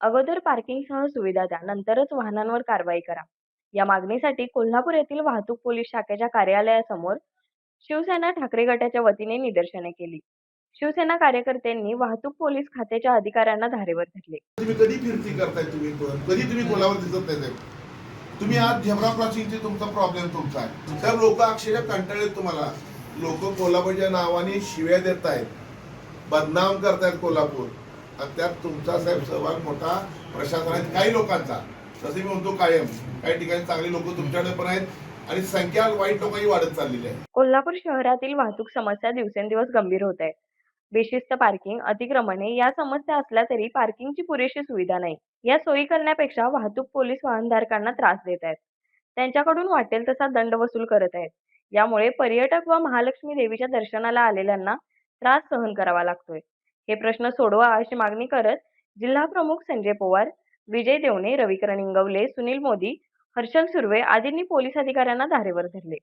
अगोदर पार्किंगसह सुविधा द्या नंतरच वाहनांवर कारवाई करा. या मागणीसाठी कोल्हापूर येथील वाहतूक पोलीस शाखेच्या कार्यालयासमोर शिवसेना ठाकरे गटाच्या वतीने निदर्शने केली. शिवसेना कार्यकर्त्यांनी वाहतूक पोलीस खात्याच्या अधिकाऱ्यांना धारेवर धरले. तुम्ही कधी फिरती करताय तुम्ही पण कधी तुम्ही कोणावर दिसत नाही साहेब तुम्ही आज झेब्रा क्रॉसिंगचे तुमचा प्रॉब्लेम तुमचा आहे. तर लोक अक्षरशः कंटाळलेत तुम्हाला. लोक कोल्हापूरच्या नावाने शिव्या देत आहेत बदनाम करतायत कोल्हापूर. आणि त्यात तुमचा साहेब सहभाग मोठा प्रशासनात काही लोकांचा. तसे मी म्हणतो कायम. काही ठिकाणी चांगले लोक तुमच्याकडे पण आहेत आणि संख्या वाईट लोकांची वाढत चाललेली आहे. कोल्हापूर शहरातील वाहतूक समस्या दिवसेंदिवस गंभीर होत आहे. बेशिस्त पार्किंग अतिक्रमणे या समस्या असल्या तरी पार्किंगची पुरेशी सुविधा नाही. या सोयी करण्यापेक्षा वाहतूक पोलीस वाहनधारकांना त्रास देत आहेत. त्यांच्याकडून वाटेल तसा दंड वसूल करत आहेत. यामुळे पर्यटक व महालक्ष्मी देवीच्या दर्शनाला आलेल्यांना त्रास सहन करावा लागतोय. हे प्रश्न सोडवा अशी मागणी करत जिल्हा प्रमुख संजय पवार विजय देवणे रविकरण इंगवले सुनील मोदी हर्षल सुर्वे आदींनी पोलीस अधिकाऱ्यांना धारेवर धरले.